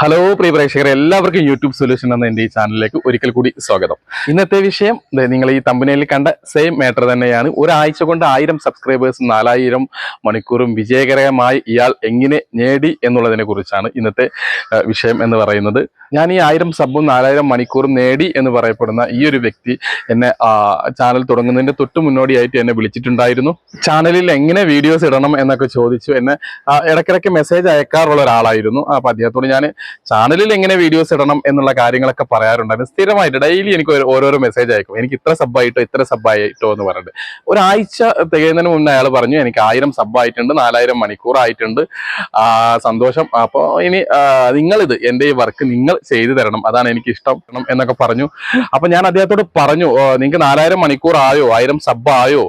Hello പ്രിയ പ്രേക്ഷകരെ എല്ലാവർക്കും YouTube solution എന്ന എന്റെ ഈ ചാനലിലേക്ക് ഒരിക്കൽ കൂടി സ്വാഗതം. ഇന്നത്തെ വിഷയം നിങ്ങൾ ഈ തമ്പനയിൽ കണ്ട സെയിം മാറ്റർ തന്നെയാണ്. ഒരാഴ്ച കൊണ്ട് ആയിരം സബ്സ്ക്രൈബേഴ്സ് നാലായിരം മണിക്കൂറും വിജയകരമായി ഇയാൾ എങ്ങനെ നേടി എന്നുള്ളതിനെ കുറിച്ചാണ് ഇന്നത്തെ വിഷയം എന്ന് പറയുന്നത്. ഞാൻ ഈ ആയിരം സബും നാലായിരം മണിക്കൂറും നേടി എന്ന് പറയപ്പെടുന്ന ഈ ഒരു വ്യക്തി എന്നെ ചാനൽ തുടങ്ങുന്നതിന്റെ തൊട്ട് മുന്നോടിയായിട്ട് എന്നെ വിളിച്ചിട്ടുണ്ടായിരുന്നു. ചാനലിൽ എങ്ങനെ വീഡിയോസ് ഇടണം എന്നൊക്കെ ചോദിച്ചു. എന്നെ ഇടയ്ക്കിടയ്ക്ക് മെസ്സേജ് അയക്കാറുള്ള ഒരാളായിരുന്നു. അപ്പൊ അദ്ദേഹത്തോട് ഞാൻ ചാനലിൽ എങ്ങനെ വീഡിയോസ് ഇടണം എന്നുള്ള കാര്യങ്ങളൊക്കെ പറയാറുണ്ടായിരുന്നു സ്ഥിരമായിട്ട് ഡെയിലി എനിക്ക് ഓരോ ഓരോരോ മെസ്സേജ് അയക്കും. എനിക്ക് ഇത്ര സബ്ബായിട്ടോ ഇത്ര സബ്ബായിട്ടോ എന്ന് പറഞ്ഞിട്ട്. ഒരാഴ്ച തികയുന്നതിന് മുന്നേ അയാൾ പറഞ്ഞു എനിക്ക് ആയിരം സബ്ബായിട്ടുണ്ട് നാലായിരം മണിക്കൂർ ആയിട്ടുണ്ട്. സന്തോഷം. അപ്പോൾ ഇനി നിങ്ങളിത് എന്റെ ഈ വർക്ക് നിങ്ങൾ ചെയ്തു തരണം. അതാണ് എനിക്ക് ഇഷ്ടം എന്നൊക്കെ പറഞ്ഞു. അപ്പം ഞാൻ അദ്ദേഹത്തോട് പറഞ്ഞു നിങ്ങൾക്ക് നാലായിരം മണിക്കൂർ ആയോ? ആയിരം സബ് ആയോ?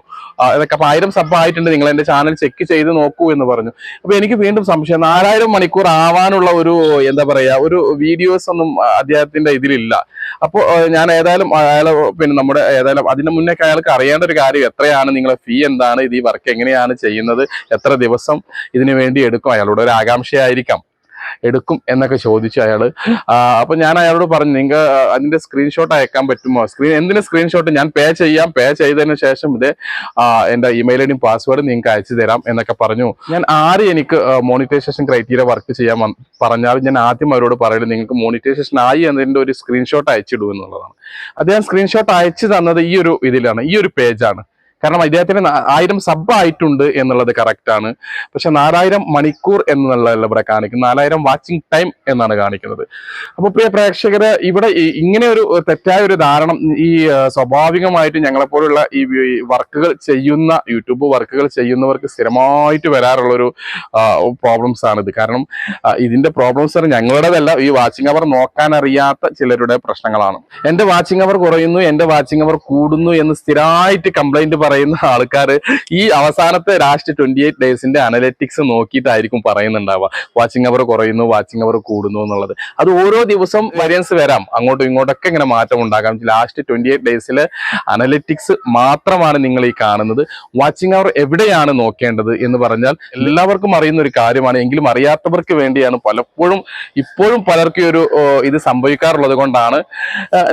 എന്നൊക്കെ അപ്പൊ ആയിരം സബ് ആയിട്ടുണ്ട്. നിങ്ങൾ എന്റെ ചാനൽ ചെക്ക് ചെയ്ത് നോക്കൂ എന്ന് പറഞ്ഞു. അപ്പോൾ എനിക്ക് വീണ്ടും സംശയം നാലായിരം മണിക്കൂർ ആവാനുള്ള ഒരു എന്താ പറയാ ഒരു വീഡിയോസ് ഒന്നും അദ്ദേഹത്തിന്റെ ഇതിലില്ല. അപ്പോൾ ഞാൻ ഏതായാലും അയാളെ പിന്നെ നമ്മുടെ ഏതായാലും അതിന് മുന്നേ അയാൾക്ക് അറിയേണ്ട ഒരു കാര്യം എത്രയാണ് നിങ്ങളെ ഫീ എന്താണ് ഇത് ഈ വർക്ക് എങ്ങനെയാണ് ചെയ്യുന്നത് എത്ര ദിവസം ഇതിനു വേണ്ടി എടുക്കും അയാളുടെ ഒരു ആകാംക്ഷയായിരിക്കാം. എടുക്കും എന്നൊക്കെ ചോദിച്ചു അയാൾ അപ്പൊ ഞാൻ അയാളോട് പറഞ്ഞു നിങ്ങൾക്ക് അതിന്റെ സ്ക്രീൻഷോട്ട് അയക്കാൻ പറ്റുമോ? സ്ക്രീൻ എന്തിന് സ്ക്രീൻഷോട്ട് ഞാൻ പേ ചെയ്യാം പേ ചെയ്തതിന് ശേഷം ഇത് എന്റെ ഇമെയിൽ ഐ ഡിയും പാസ്വേഡ് നിങ്ങൾക്ക് അയച്ചു തരാം എന്നൊക്കെ പറഞ്ഞു. ഞാൻ ആര് എനിക്ക് മോണിറ്റൈസേഷൻ ക്രൈറ്റീരിയ വർക്ക് ചെയ്യാൻ പറഞ്ഞാൽ ഞാൻ ആദ്യം അവരോട് പറയുന്നത് നിങ്ങൾക്ക് മോണിറ്റൈസേഷൻ ആയി എന്നതിന്റെ ഒരു സ്ക്രീൻഷോട്ട് അയച്ചിടൂ എന്നുള്ളതാണ്. അദ്ദേഹം സ്ക്രീൻഷോട്ട് അയച്ചു തന്നത് ഈ ഒരു ഇതിലാണ് ഈ ഒരു പേജാണ് കാരണം ഇദ്ദേഹത്തിന് ആയിരം സബ് ആയിട്ടുണ്ട് എന്നുള്ളത് കറക്റ്റ് ആണ്. പക്ഷെ നാലായിരം മണിക്കൂർ എന്നുള്ളതല്ല ഇവിടെ കാണിക്കുന്നത്. നാലായിരം വാച്ചിങ് ടൈം എന്നാണ് കാണിക്കുന്നത്. അപ്പൊ പ്രിയ പ്രേക്ഷകര് ഇവിടെ ഇങ്ങനെ ഒരു തെറ്റായ ഒരു ധാരണ ഈ സ്വാഭാവികമായിട്ട് ഞങ്ങളെപ്പോലുള്ള ഈ വർക്കുകൾ ചെയ്യുന്ന യൂട്യൂബ് വർക്കുകൾ ചെയ്യുന്നവർക്ക് സ്ഥിരമായിട്ട് വരാറുള്ള ഒരു പ്രോബ്ലംസ് ആണ് ഇത്. കാരണം ഇതിന്റെ പ്രോബ്ലംസ് ഞങ്ങളുടേതല്ല ഈ വാച്ചിങ് അവർ നോക്കാൻ അറിയാത്ത ചിലരുടെ പ്രശ്നങ്ങളാണ്. എന്റെ വാച്ചിങ് അവർ കുറയുന്നു എന്റെ വാച്ചിങ് അവർ കൂടുന്നു എന്ന് സ്ഥിരമായിട്ട് കംപ്ലൈന്റ് പറയുന്ന ആൾക്കാർ ഈ അവസാനത്തെ ലാസ്റ്റ് ട്വന്റി എയ്റ്റ് ഡേയ്സിന്റെ അനലറ്റിക്സ് നോക്കിയിട്ടായിരിക്കും പറയുന്നുണ്ടാവുക. വാച്ചിങ് അവർ കുറയുന്നു വാച്ചിങ് അവർ കൂടുന്നു എന്നുള്ളത്. അത് ഓരോ ദിവസം വരിയൻസ് വരാം. അങ്ങോട്ടും ഇങ്ങോട്ടൊക്കെ ഇങ്ങനെ മാറ്റം ഉണ്ടാകാം. ലാസ്റ്റ് ട്വന്റി എയ്റ്റ് ഡേയ്സിലെ അനലറ്റിക്സ് മാത്രമാണ് നിങ്ങൾ ഈ കാണുന്നത്. വാച്ചിങ് അവർ എവിടെയാണ് നോക്കേണ്ടത് എന്ന് പറഞ്ഞാൽ എല്ലാവർക്കും അറിയുന്ന ഒരു കാര്യമാണ്. എങ്കിലും അറിയാത്തവർക്ക് വേണ്ടിയാണ് പലപ്പോഴും ഇപ്പോഴും പലർക്കും ഒരു ഇത് സംഭവിക്കാറുള്ളത് കൊണ്ടാണ്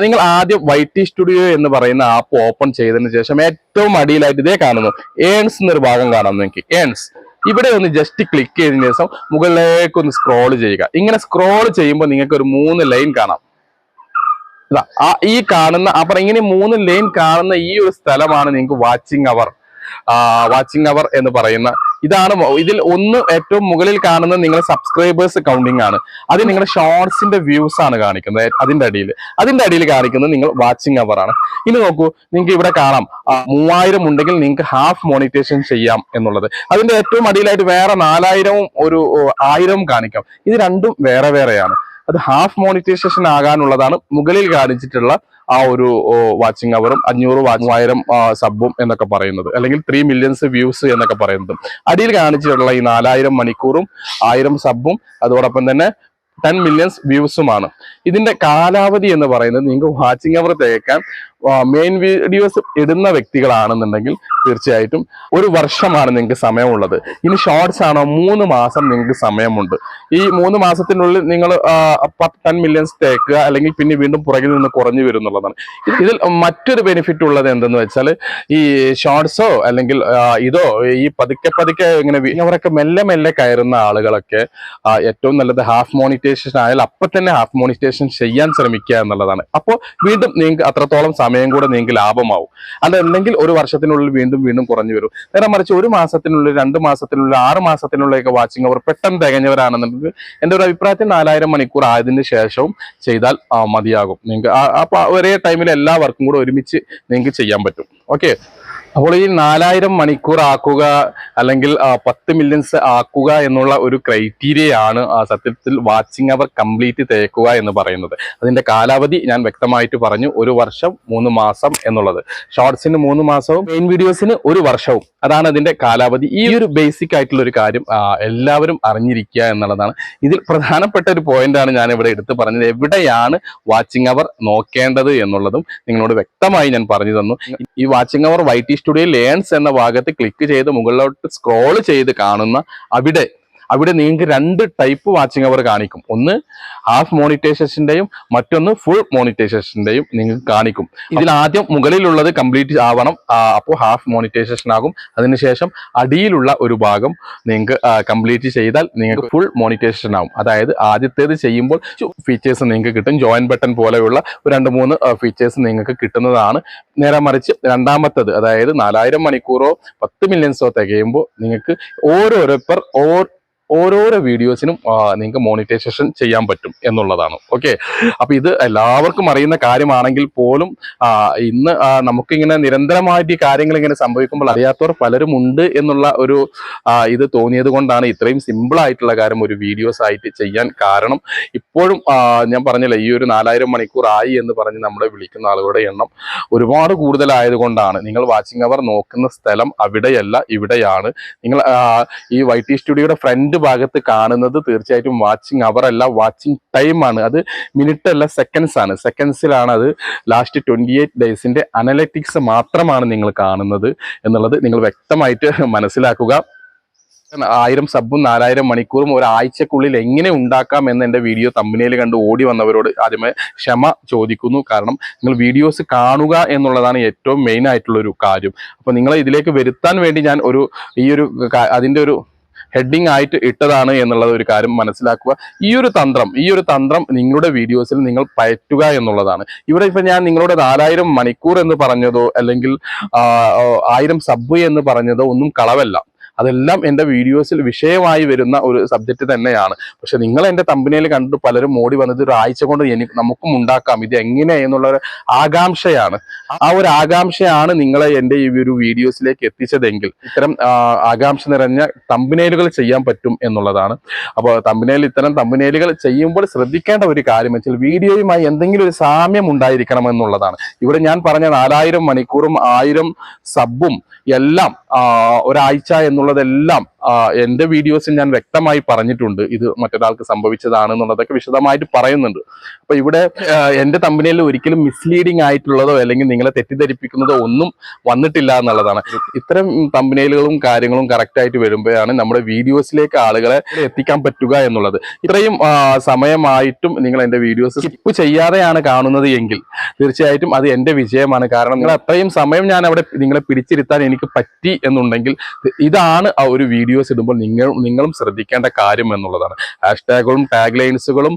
നിങ്ങൾ ആദ്യം വൈ ടി സ്റ്റുഡിയോ എന്ന് പറയുന്ന ആപ്പ് ഓപ്പൺ ചെയ്തതിന് ശേഷം ഏറ്റവും അടിയിലായിട്ട് ഇതേ കാണുന്നു. ഏൺസ് എന്നൊരു ഭാഗം കാണാം നിങ്ങൾക്ക്. ഏൺസ് ഇവിടെ ഒന്ന് ജസ്റ്റ് ക്ലിക്ക് ചെയ്തതിന് ശേഷം മുകളിലേക്ക് ഒന്ന് സ്ക്രോൾ ചെയ്യുക. ഇങ്ങനെ സ്ക്രോൾ ചെയ്യുമ്പോൾ നിങ്ങൾക്ക് ഒരു മൂന്ന് ലൈൻ കാണാം. ആ ഈ കാണുന്ന അപ്പം ഇങ്ങനെ മൂന്ന് ലൈൻ കാണുന്ന ഈ ഒരു സ്ഥലമാണ് നിങ്ങൾക്ക് വാച്ചിങ് അവർ വാച്ചിങ് അവർ എന്ന് പറയുന്ന ഇതാണ് ഇതിൽ ഒന്ന് ഏറ്റവും മുകളിൽ കാണുന്നത് നിങ്ങളുടെ സബ്സ്ക്രൈബേഴ്സ് കൗണ്ടിങ് ആണ്. അത് നിങ്ങളുടെ ഷോർട്സിന്റെ വ്യൂസ് ആണ് കാണിക്കുന്നത്. അതിന്റെ അടിയിൽ. അതിന്റെ അടിയിൽ കാണിക്കുന്നത് നിങ്ങൾ വാച്ചിങ് അവർ ആണ്. ഇനി നോക്കൂ നിങ്ങൾക്ക് ഇവിടെ കാണാം. മൂവായിരം ഉണ്ടെങ്കിൽ നിങ്ങൾക്ക് ഹാഫ് മോണിറ്റേഷൻ ചെയ്യാം എന്നുള്ളത്. അതിന്റെ ഏറ്റവും അടിയിലായിട്ട് വേറെ നാലായിരവും ഒരു ആയിരവും കാണിക്കാം. ഇത് രണ്ടും വേറെ വേറെയാണ്. അത് ഹാഫ് മോണിറ്റൈസേഷൻ ആകാനുള്ളതാണ് മുകളിൽ കാണിച്ചിട്ടുള്ള ആ ഒരു വാച്ചിങ് അവറും അഞ്ഞൂറ് മൂവായിരം സബും എന്നൊക്കെ പറയുന്നത്. അല്ലെങ്കിൽ ത്രീ മില്യൺസ് വ്യൂസ് എന്നൊക്കെ പറയുന്നത്. അടിയിൽ കാണിച്ചിട്ടുള്ള ഈ നാലായിരം മണിക്കൂറും ആയിരം സബും അതോടൊപ്പം തന്നെ ടെൻ മില്യൺസ് വ്യൂസുമാണ് ഇതിന്റെ കാലാവധി എന്ന് പറയുന്നത് നിങ്ങൾക്ക് വാച്ചിങ് അവർ തേക്കാൻ മെയിൻ വീഡിയോസ് ഇടുന്ന വ്യക്തികളാണെന്നുണ്ടെങ്കിൽ തീർച്ചയായിട്ടും ഒരു വർഷമാണ് നിങ്ങൾക്ക് സമയമുള്ളത്. ഇനി ഷോർട്സ് ആണോ? മൂന്ന് മാസം നിങ്ങൾക്ക് സമയമുണ്ട്. ഈ മൂന്ന് മാസത്തിനുള്ളിൽ നിങ്ങൾ ടെൻ മില്യൺസ് തേക്കുക അല്ലെങ്കിൽ പിന്നെ വീണ്ടും പുറകിൽ നിന്ന് കുറഞ്ഞു വരും എന്നുള്ളതാണ് ഇതിൽ മറ്റൊരു ബെനിഫിറ്റ് ഉള്ളത് എന്തെന്ന് വെച്ചാൽ ഈ ഷോർട്സോ അല്ലെങ്കിൽ ഇതോ ഈ പതുക്കെ പതുക്കെ ഇങ്ങനെ അവരൊക്കെ മെല്ലെ മെല്ലെ കയറുന്ന ആളുകളൊക്കെ ഏറ്റവും നല്ലത് ഹാഫ് മോണിറ്റേഷൻ ആയാൽ അപ്പൊ തന്നെ ഹാഫ് മോണിറ്റേഷൻ ചെയ്യാൻ ശ്രമിക്കുക എന്നുള്ളതാണ്. അപ്പോൾ വീണ്ടും നിങ്ങൾക്ക് അത്രത്തോളം സമയം കൂടെ നിങ്ങൾക്ക് ലാഭമാവും. അതല്ലെങ്കിൽ ഒരു വർഷത്തിനുള്ളിൽ വീണ്ടും വീണ്ടും കുറഞ്ഞു വരും. നേരെ മറിച്ച് ഒരു മാസത്തിനുള്ളിൽ രണ്ട് മാസത്തിനുള്ളിൽ ആറ് മാസത്തിനുള്ളിലൊക്കെ വാച്ചിങ് അവർ പെട്ടെന്ന് തികഞ്ഞവരാണെന്നുണ്ടെങ്കിൽ എന്റെ ഒരു അഭിപ്രായത്തിൽ നാലായിരം മണിക്കൂർ ആയതിനു ശേഷവും ചെയ്താൽ മതിയാകും. നിങ്ങൾക്ക് അപ്പൊ ഒരേ ടൈമിൽ എല്ലാ വർക്കും കൂടെ ഒരുമിച്ച് നിങ്ങൾക്ക് ചെയ്യാൻ പറ്റും. ഓക്കെ അപ്പോൾ ഈ നാലായിരം മണിക്കൂർ ആക്കുക അല്ലെങ്കിൽ പത്ത് മില്യൺസ് ആക്കുക എന്നുള്ള ഒരു ക്രൈറ്റീരിയയാണ് സത്യത്തിൽ വാച്ചിങ് അവർ കംപ്ലീറ്റ് തേക്കുക എന്ന് പറയുന്നത്. അതിന്റെ കാലാവധി ഞാൻ വ്യക്തമായിട്ട് പറഞ്ഞു ഒരു വർഷം മൂന്ന് മാസം എന്നുള്ളത്. ഷോർട്സിന് മൂന്ന് മാസവും മെയിൻ വീഡിയോസിന് ഒരു വർഷവും. അതാണ് അതിന്റെ കാലാവധി. ഈ ഒരു ബേസിക് ആയിട്ടുള്ള ഒരു കാര്യം എല്ലാവരും അറിഞ്ഞിരിക്കുക എന്നുള്ളതാണ്. ഇതിൽ പ്രധാനപ്പെട്ട ഒരു പോയിന്റാണ് ഞാൻ ഇവിടെ എടുത്തു പറഞ്ഞത്. എവിടെയാണ് വാച്ചിങ് അവർ നോക്കേണ്ടത് എന്നുള്ളതും നിങ്ങളോട് വ്യക്തമായി ഞാൻ പറഞ്ഞു തന്നു. ഈ watching hour Y T studio learns എന്ന ഭാഗത്ത് ക്ലിക്ക് ചെയ്ത് മുകളിലോട്ട് സ്ക്രോൾ ചെയ്ത് കാണുന്ന അവിടെ അവിടെ നിങ്ങൾക്ക് രണ്ട് ടൈപ്പ് വാച്ചിങ് അവർ കാണിക്കും. ഒന്ന് ഹാഫ് മോണിറ്റൈസേഷന്റെയും മറ്റൊന്ന് ഫുൾ മോണിറ്റൈസേഷന്റെയും നിങ്ങൾക്ക് കാണിക്കും. ഇതിൽ ആദ്യം മുകളിലുള്ളത് കംപ്ലീറ്റ് ആവണം. അപ്പോൾ ഹാഫ് മോണിറ്റൈസേഷൻ ആകും. അതിനുശേഷം അടിയിലുള്ള ഒരു ഭാഗം നിങ്ങൾക്ക് കംപ്ലീറ്റ് ചെയ്താൽ നിങ്ങൾക്ക് ഫുൾ മോണിറ്റൈസേഷൻ ആവും. അതായത് ആദ്യത്തേത് ചെയ്യുമ്പോൾ ഫീച്ചേഴ്സ് നിങ്ങൾക്ക് കിട്ടും. ജോയിൻ ബട്ടൺ പോലെയുള്ള രണ്ട് മൂന്ന് ഫീച്ചേഴ്സ് നിങ്ങൾക്ക് കിട്ടുന്നതാണ്. നേരെ മറിച്ച് രണ്ടാമത്തത് അതായത് നാലായിരം മണിക്കൂറോ പത്ത് മില്യൺസോ തികയുമ്പോൾ നിങ്ങൾക്ക് ഓരോരോ പെർ ഓ ഓരോരോ വീഡിയോസിനും നിങ്ങൾക്ക് മോണിറ്റൈസേഷൻ ചെയ്യാൻ പറ്റും എന്നുള്ളതാണ്. ഓക്കെ അപ്പം ഇത് എല്ലാവർക്കും അറിയുന്ന കാര്യമാണെങ്കിൽ പോലും ഇന്ന് നമുക്കിങ്ങനെ നിരന്തരമായിട്ട് ഈ കാര്യങ്ങൾ ഇങ്ങനെ സംഭവിക്കുമ്പോൾ അറിയാത്തവർ പലരും ഉണ്ട് എന്നുള്ള ഒരു ഇത് തോന്നിയത് കൊണ്ടാണ് ഇത്രയും സിമ്പിളായിട്ടുള്ള കാര്യം ഒരു വീഡിയോസ് ആയിട്ട് ചെയ്യാൻ കാരണം. ഇപ്പോഴും ഞാൻ പറഞ്ഞില്ല ഈ ഒരു നാലായിരം മണിക്കൂർ ആയി എന്ന് പറഞ്ഞ് നമ്മളെ വിളിക്കുന്ന ആളുകളുടെ എണ്ണം ഒരുപാട് കൂടുതലായതുകൊണ്ടാണ് നിങ്ങൾ വാച്ചിങ് അവർ നോക്കുന്ന സ്ഥലം അവിടെയല്ല ഇവിടെയാണ്. നിങ്ങൾ ഈ വൈ ടി സ്റ്റുഡിയോയുടെ ഫ്രണ്ട് ഭാഗത്ത് കാണുന്നത് തീർച്ചയായിട്ടും വാച്ചിങ് അവർ അല്ല വാച്ചിങ് ടൈം ആണ്. അത് മിനിറ്റ് അല്ല സെക്കൻഡ്സ് ആണ്. സെക്കൻഡ്സിലാണ് അത് ലാസ്റ്റ് ട്വന്റി എയ്റ്റ് ഡേയ്സിന്റെ അനലറ്റിക്സ് മാത്രമാണ് നിങ്ങൾ കാണുന്നത് എന്നുള്ളത് നിങ്ങൾ വ്യക്തമായിട്ട് മനസ്സിലാക്കുക. ആയിരം സബും നാലായിരം മണിക്കൂറും ഒരാഴ്ചക്കുള്ളിൽ എങ്ങനെ ഉണ്ടാക്കാം എന്ന് എന്റെ വീഡിയോ തമ്മിനേൽ കണ്ട് ഓടി വന്നവരോട് ആദ്യമേ ക്ഷമ ചോദിക്കുന്നു. കാരണം നിങ്ങൾ വീഡിയോസ് കാണുക എന്നുള്ളതാണ് ഏറ്റവും മെയിൻ ആയിട്ടുള്ള ഒരു കാര്യം. അപ്പൊ നിങ്ങളെ ഇതിലേക്ക് വരുത്താൻ വേണ്ടി ഞാൻ ഒരു ഈ ഒരു അതിന്റെ ഒരു ഹെഡിങ് ആയിട്ട് ഇട്ടതാണ് എന്നുള്ളത് ഒരു കാര്യം മനസ്സിലാക്കുക. ഈ ഒരു തന്ത്രം ഈ ഒരു തന്ത്രം നിങ്ങളുടെ വീഡിയോസിൽ നിങ്ങൾ പയറ്റുക എന്നുള്ളതാണ്. ഇവിടെ ഇപ്പൊ ഞാൻ നിങ്ങളുടെ നാലായിരം മണിക്കൂർ എന്ന് പറഞ്ഞതോ അല്ലെങ്കിൽ ആയിരം സബ് എന്ന് പറഞ്ഞതോ ഒന്നും കളവല്ല. അതെല്ലാം എന്റെ വീഡിയോസിൽ വിഷയമായി വരുന്ന ഒരു സബ്ജക്റ്റ് തന്നെയാണ്. പക്ഷെ നിങ്ങൾ എന്റെ തമ്പനിയിൽ കണ്ടിട്ട് പലരും മോടി വന്നത് ഒരു ആഴ്ച കൊണ്ട് എനിക്ക് നമുക്കും ഉണ്ടാക്കാം. ഇത് എങ്ങനെ എന്നുള്ള ഒരു ആകാംക്ഷയാണ്. ആ ഒരു ആകാംക്ഷയാണ് നിങ്ങളെ എന്റെ ഈ ഒരു വീഡിയോസിലേക്ക് എത്തിച്ചതെങ്കിൽ ഇത്തരം ആകാംക്ഷ നിറഞ്ഞ തമ്പനേലുകൾ ചെയ്യാൻ പറ്റും എന്നുള്ളതാണ്. അപ്പോൾ തമ്പനേൽ ഇത്തരം തമ്പനേലുകൾ ചെയ്യുമ്പോൾ ശ്രദ്ധിക്കേണ്ട ഒരു കാര്യം വെച്ചാൽ വീഡിയോയുമായി എന്തെങ്കിലും ഒരു സാമ്യം ഉണ്ടായിരിക്കണം എന്നുള്ളതാണ്. ഇവിടെ ഞാൻ പറഞ്ഞ നാലായിരം മണിക്കൂറും ആയിരം സബും എല്ലാം ഒരാഴ്ച ഒരാഴ്ച എന്നുള്ളതെല്ലാം എന്റെ വീഡിയോസിൽ ഞാൻ വ്യക്തമായി പറഞ്ഞിട്ടുണ്ട്. ഇത് മറ്റൊരാൾക്ക് സംഭവിച്ചതാണ് എന്നുള്ളതൊക്കെ വിശദമായിട്ട് പറയുന്നുണ്ട്. അപ്പൊ ഇവിടെ എന്റെ തമ്പനിയിൽ ഒരിക്കലും മിസ്ലീഡിംഗ് ആയിട്ടുള്ളതോ അല്ലെങ്കിൽ നിങ്ങളെ തെറ്റിദ്ധരിപ്പിക്കുന്നതോ ഒന്നും വന്നിട്ടില്ല എന്നുള്ളതാണ്. ഇത്തരം തമ്പനിയിലുകളും കാര്യങ്ങളും കറക്റ്റായിട്ട് വരുമ്പോഴാണ് നമ്മുടെ വീഡിയോസിലേക്ക് ആളുകളെ എത്തിക്കാൻ പറ്റുക എന്നുള്ളത്. ഇത്രയും സമയമായിട്ടും നിങ്ങൾ എന്റെ വീഡിയോസ് സ്കിപ്പ് ചെയ്യാതെയാണ് കാണുന്നത് എങ്കിൽ തീർച്ചയായിട്ടും അത് എന്റെ വിജയമാണ്. കാരണം നിങ്ങൾ അത്രയും സമയം ഞാൻ അവിടെ നിങ്ങളെ പിടിച്ചിരുത്താൻ എനിക്ക് പറ്റി എന്നുണ്ടെങ്കിൽ ഇതാണ് ആ ഒരു വീഡിയോസ് ഇടുമ്പോൾ നിങ്ങൾ നിങ്ങളും ശ്രദ്ധിക്കേണ്ട കാര്യം എന്നുള്ളതാണ്. ഹാഷ്ടാഗുകളും ടാഗ് ലൈൻസുകളും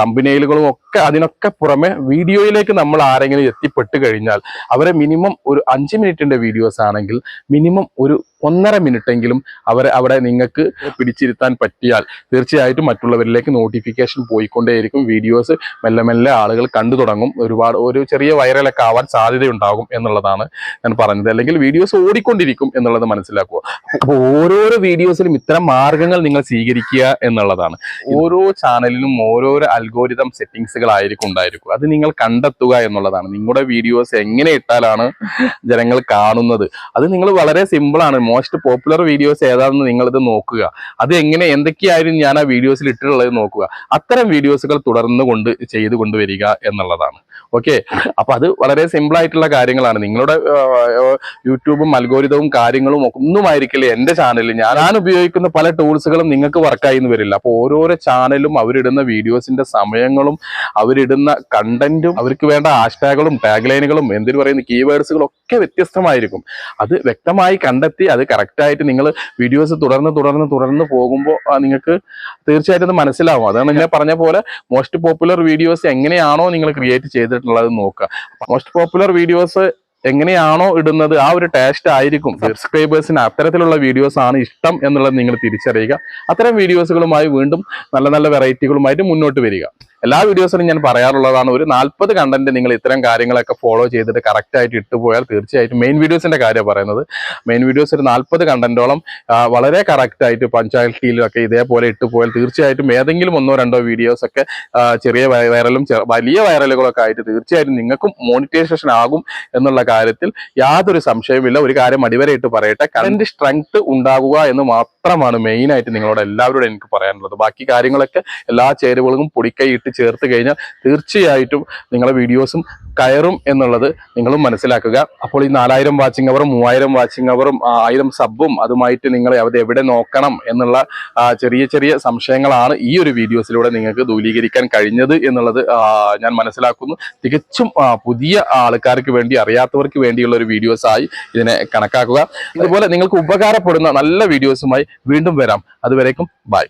തമ്പിനെയിലുകളും ഒക്കെ അതിനൊക്കെ പുറമെ വീഡിയോയിലേക്ക് നമ്മൾ ആരെങ്കിലും എത്തിപ്പെട്ട് കഴിഞ്ഞാൽ അവരെ മിനിമം ഒരു അഞ്ച് മിനിറ്റിന്റെ വീഡിയോസ് ആണെങ്കിൽ മിനിമം ഒരു ഒന്നര മിനിറ്റ് എങ്കിലും അവർ അവിടെ നിങ്ങൾക്ക് പിടിച്ചിരുത്താൻ പറ്റിയാൽ തീർച്ചയായിട്ടും മറ്റുള്ളവരിലേക്ക് നോട്ടിഫിക്കേഷൻ പോയിക്കൊണ്ടേയിരിക്കും വീഡിയോസ് മെല്ലെ മെല്ലെ ആളുകൾ കണ്ടു തുടങ്ങും. ഒരുപാട് ഒരു ചെറിയ വൈറലൊക്കെ ആവാൻ സാധ്യതയുണ്ടാകും എന്നുള്ളതാണ് ഞാൻ പറഞ്ഞത്. അല്ലെങ്കിൽ വീഡിയോസ് ഓടിക്കൊണ്ടിരിക്കും എന്നുള്ളത് മനസ്സിലാക്കുക. അപ്പോൾ ഓരോരോ വീഡിയോസിലും ഇത്തരം മാർഗങ്ങൾ നിങ്ങൾ സ്വീകരിക്കുക എന്നുള്ളതാണ്. ഓരോ ചാനലിനും ഓരോരോ അൽഗോരിതം സെറ്റിങ്സുകളായിരിക്കും ഉണ്ടായിരിക്കും അത് നിങ്ങൾ കണ്ടെത്തുക എന്നുള്ളതാണ്. നിങ്ങളുടെ വീഡിയോസ് എങ്ങനെ ഇട്ടാലാണ് ജനങ്ങൾ കാണുന്നത്. അത് നിങ്ങൾ വളരെ സിമ്പിൾ ആണ്. മോസ്റ്റ് പോപ്പുലർ വീഡിയോസ് ഏതാണെന്ന് നിങ്ങളിത് നോക്കുക. അത് എങ്ങനെ എന്തൊക്കെയായിരുന്നു ഞാൻ ആ വീഡിയോസിൽ ഇട്ടിട്ടുള്ളത് നോക്കുക. അത്തരം വീഡിയോസുകൾ തുടർന്ന് കൊണ്ട് ചെയ്തു കൊണ്ടുവരിക എന്നുള്ളതാണ്. ഓക്കെ അപ്പൊ അത് വളരെ സിമ്പിൾ ആയിട്ടുള്ള കാര്യങ്ങളാണ്. നിങ്ങളുടെ യൂട്യൂബും അൽഗോരിതവും കാര്യങ്ങളും ഒന്നും ആയിരിക്കില്ല എന്റെ ചാനലിൽ ഞാൻ ഉപയോഗിക്കുന്ന പല ടൂൾസുകളും നിങ്ങൾക്ക് വർക്കായി എന്ന് വരില്ല. അപ്പൊ ഓരോരോ ചാനലും അവരിടുന്ന വീഡിയോസിന്റെ സമയങ്ങളും അവരിടുന്ന കണ്ടന്റും അവർക്ക് വേണ്ട ഹാഷ്ടാഗുകളും ടാഗ് ലൈനുകളും എന്തിനു പറയുന്ന കീവേഡ്സുകളും ഒക്കെ വ്യത്യസ്തമായിരിക്കും. അത് വ്യക്തമായി കണ്ടെത്തി അത് കറക്റ്റായിട്ട് നിങ്ങൾ വീഡിയോസ് തുടർന്ന് തുടർന്ന് തുടർന്ന് പോകുമ്പോൾ നിങ്ങൾക്ക് തീർച്ചയായിട്ടും മനസ്സിലാവും. അതാണ് ഞാൻ പറഞ്ഞ പോലെ മോസ്റ്റ് പോപ്പുലർ വീഡിയോസ് എങ്ങനെയാണോ നിങ്ങൾ ക്രിയേറ്റ് ചെയ്തിട്ടുള്ളത് നോക്കുക. മോസ്റ്റ് പോപ്പുലർ വീഡിയോസ് എങ്ങനെയാണോ ഇടുന്നത് ആ ഒരു ടേസ്റ്റ് ആയിരിക്കും. സബ്സ്ക്രൈബേഴ്സിന് അത്തരത്തിലുള്ള വീഡിയോസ് ആണ് ഇഷ്ടം എന്നുള്ളത് നിങ്ങൾ തിരിച്ചറിയുക. അത്തരം വീഡിയോസുകളുമായി വീണ്ടും നല്ല നല്ല വെറൈറ്റികളുമായിട്ട് മുന്നോട്ട് വരിക. എല്ലാ വീഡിയോസിലും ഞാൻ പറയാറുള്ളതാണ് ഒരു നാൽപ്പത് കണ്ടന്റ് നിങ്ങൾ ഇത്തരം കാര്യങ്ങളൊക്കെ ഫോളോ ചെയ്തിട്ട് കറക്റ്റ് ആയിട്ട് ഇട്ടുപോയാൽ തീർച്ചയായിട്ടും മെയിൻ വീഡിയോസിന്റെ കാര്യം പറയുന്നത്. മെയിൻ വീഡിയോസ് ഒരു നാൽപ്പത് കണ്ടന്റോളം വളരെ കറക്റ്റ് ആയിട്ട് പഞ്ചായത്തിലൊക്കെ ഇതേപോലെ ഇട്ടുപോയാൽ തീർച്ചയായിട്ടും ഏതെങ്കിലും ഒന്നോ രണ്ടോ വീഡിയോസ് ഒക്കെ ചെറിയ വൈറലും വലിയ വൈറലുകളൊക്കെ ആയിട്ട് തീർച്ചയായിട്ടും നിങ്ങൾക്കും മോണിറ്റൈസേഷൻ ആകും എന്നുള്ള കാര്യത്തിൽ യാതൊരു സംശയവുമില്ല. ഒരു കാര്യം അടിവരയിട്ട് പറയട്ടെ കണ്ടന്റ് സ്ട്രെങ്ത് ഉണ്ടാകുക എന്ന് മാത്രമാണ് മെയിൻ ആയിട്ട് നിങ്ങളോട് എല്ലാവരോടും എനിക്ക് പറയാനുള്ളത്. ബാക്കി കാര്യങ്ങളൊക്കെ എല്ലാ ചേരുവകളും പൊടിക്കൈയിട്ട് ആയിട്ട് ചേർത്ത് കഴിഞ്ഞാൽ തീർച്ചയായിട്ടും നിങ്ങളെ വീഡിയോസും കയറും എന്നുള്ളത് നിങ്ങളും മനസ്സിലാക്കുക. അപ്പോൾ ഈ നാലായിരം വാച്ചിങ് അവറും മൂവായിരം വാച്ചിങ് അവറും ആയിരം സബും അതുമായിട്ട് നിങ്ങളെ അത് എവിടെ നോക്കണം എന്നുള്ള ചെറിയ ചെറിയ സംശയങ്ങളാണ് ഈ ഒരു വീഡിയോസിലൂടെ നിങ്ങൾക്ക് ദൂലീകരിക്കാൻ കഴിഞ്ഞത് എന്നുള്ളത് ഞാൻ മനസ്സിലാക്കുന്നു. തികച്ചും പുതിയ ആൾക്കാർക്ക് വേണ്ടി അറിയാത്തവർക്ക് വേണ്ടിയുള്ള ഒരു വീഡിയോസ് ആയി ഇതിനെ കണക്കാക്കുക. അതുപോലെ നിങ്ങൾക്ക് ഉപകാരപ്പെടുന്ന നല്ല വീഡിയോസുമായി വീണ്ടും വരാം. അതുവരേക്കും ബൈ